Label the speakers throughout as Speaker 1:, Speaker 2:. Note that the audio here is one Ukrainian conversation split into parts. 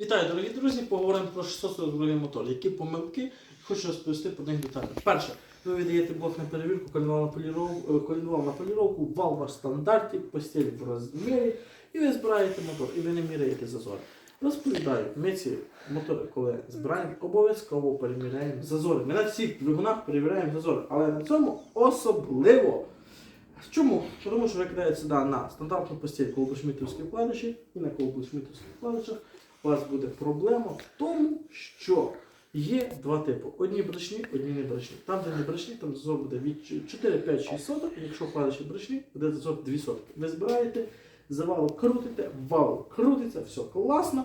Speaker 1: Вітаю, дорогі друзі! Поговоримо про 642 мотор. Які помилки хочу розповісти про них детально. Перше, ви віддаєте блок на перевірку, колінвал на поліровку, колінвал на поліровку, вал ваш стандарті, постіль в розмірі, і ви збираєте мотор, і ви не міряєте зазори. Розповідаю, ми ці мотори, коли збираємо, обов'язково переміряємо зазори. Ми на всіх двигунах перевіряємо зазори, але на цьому особливо. Чому? Тому що ви сюди на стандартну постіль колбушмітовські вкладиші і на колбушмітовських вкладишах у вас буде проблема в тому, що є два типи: одні брачні, одні не брачні. Там, де не брачні, там зазор буде від 4, 5, 6 соток, якщо вкладиші брачні, буде зазор 2 сотки. Ви збираєте, завал крутите, вал крутиться, все класно.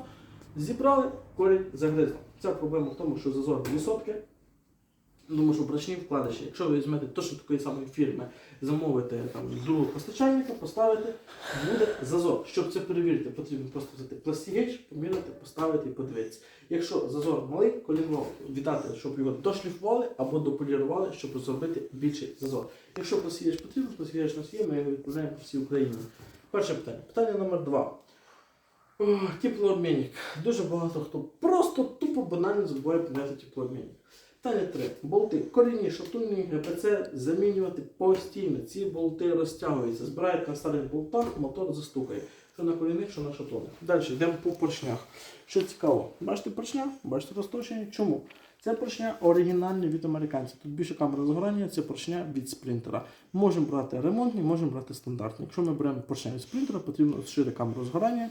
Speaker 1: Зібрали, корінь загризли. Ця проблема в тому, що зазор 2 сотки. Думаю, що брачні вкладиші, якщо ви візьмете точно такої самої фірми, замовите там другого постачальника, поставите, буде зазор. Щоб це перевірити, потрібно просто взяти пластігеч, поміряти, поставити і подивитися. Якщо зазор малий, коліно віддати, щоб його дошліфували або дополірували, щоб зробити більший зазор. Якщо пластігеч потрібен, пластігеч у нас є, ми його відправляємо по всій Україні. Перше питання. Питання номер два. Теплообмінник. Дуже багато хто просто тупо банально забуває поміняти теплообмінник. Питання 3. Болти. Корінні, шатунні, ГПЦ замінювати постійно. Ці болти розтягуються. Збирають на старих болтах, мотор застукає. Що на корінних, що на шатунних. Далі йдемо по поршнях. Що цікаво, бачите поршня? Бачите розточення? Чому? Це поршня оригінальні від американців. Тут більше камери згорання, це поршня від спринтера. Можемо брати ремонтні, можемо брати стандартні. Якщо ми беремо поршня від спринтера, потрібно зшити камеру згорання.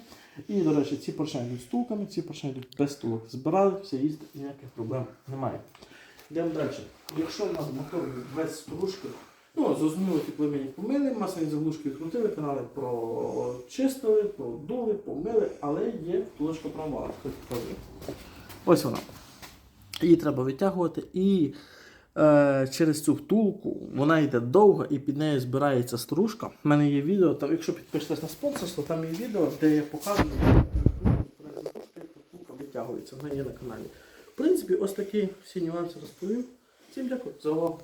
Speaker 1: І, до речі, ці поршня йдуть стулками, ці поршня без стулок. Збирали, все їздить, ніяких проблем немає. Йдемо далі. Якщо у нас мотор без стружки, ну, зрозуміло, тепломінні помили, масляні заглушки крутили, канали прочистили, продули, помили, але є втулочка провала. Ось вона. Її треба витягувати і е, через цю втулку вона йде довго і під нею збирається стружка. У мене є відео, там, якщо підпишетесь на спонсорство, там є відео, де я показую, як втулка витягується. Вона є на каналі. В принципі, ось такі всі нюанси розповім. Всім дякую за увагу.